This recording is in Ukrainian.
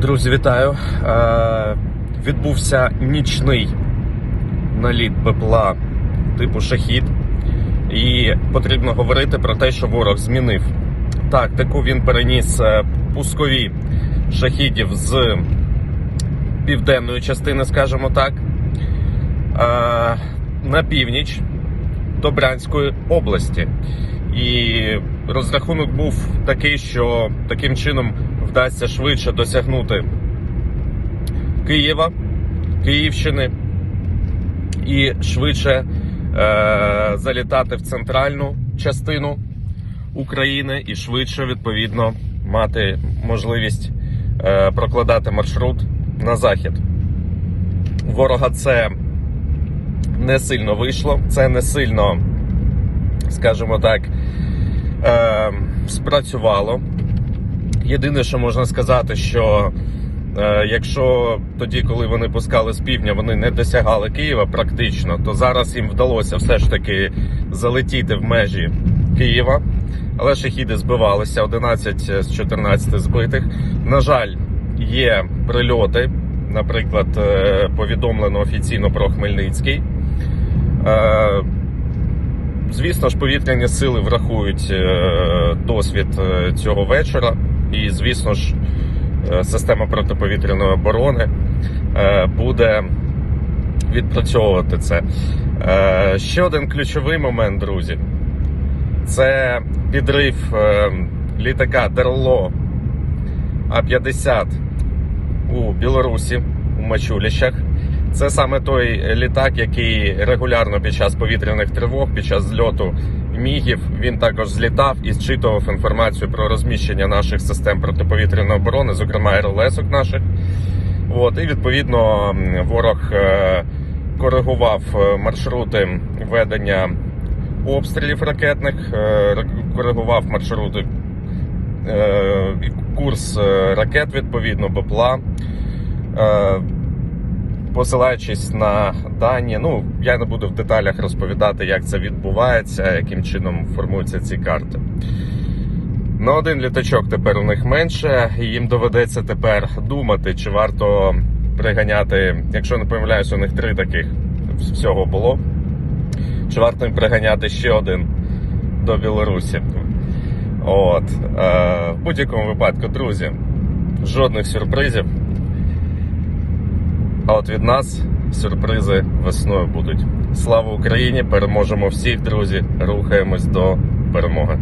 Друзі, вітаю. Е, відбувся нічний наліт БПЛА типу шахід. І потрібно говорити про те, що ворог змінив тактику. Він переніс е, пускові шахідів з південної частини, скажімо так, е, на північ до Брянської області. І розрахунок був такий, що таким чином вдасться швидше досягнути Києва, Київщини і швидше е, залітати в центральну частину України і швидше, відповідно, мати можливість е, прокладати маршрут на захід. Ворога це не сильно вийшло, це не сильно, скажімо так, е, спрацювало. Єдине, що можна сказати, що е, якщо тоді, коли вони пускали з півдня, вони не досягали Києва практично, то зараз їм вдалося все ж таки залетіти в межі Києва. Але шахіди збивалися 11 з 14 збитих. На жаль, є прильоти. Наприклад, е, повідомлено офіційно про Хмельницький. Е, Звісно ж, повітряні сили врахують досвід цього вечора, і звісно ж, е, система протиповітряної оборони е, буде відпрацьовувати це. Е, Ще один ключовий момент, друзі, це підрив літака Дерло А-50 у Білорусі у Мачуліщах. Це саме той літак, який регулярно під час повітряних тривог, під час зльоту мігів, він також злітав і зчитував інформацію про розміщення наших систем протиповітряної оборони, зокрема аеролесок наших. От, і відповідно ворог е, коригував е, маршрути ведення обстрілів ракетних, е, коригував маршрути курс ракет, відповідно, БПЛА. Посилаючись на дані, ну я не буду в деталях розповідати, як це відбувається, яким чином формуються ці карти. На один літачок тепер у них менше, і їм доведеться тепер думати, чи варто приганяти, якщо не помиляюсь, у них три таких всього було. Чи варто їм приганяти ще один до Білорусі? От. Е, в будь-якому випадку, друзі, жодних сюрпризів. А от від нас сюрпризи весною будуть. Слава Україні! Переможемо всіх, друзі! Рухаємось до перемоги.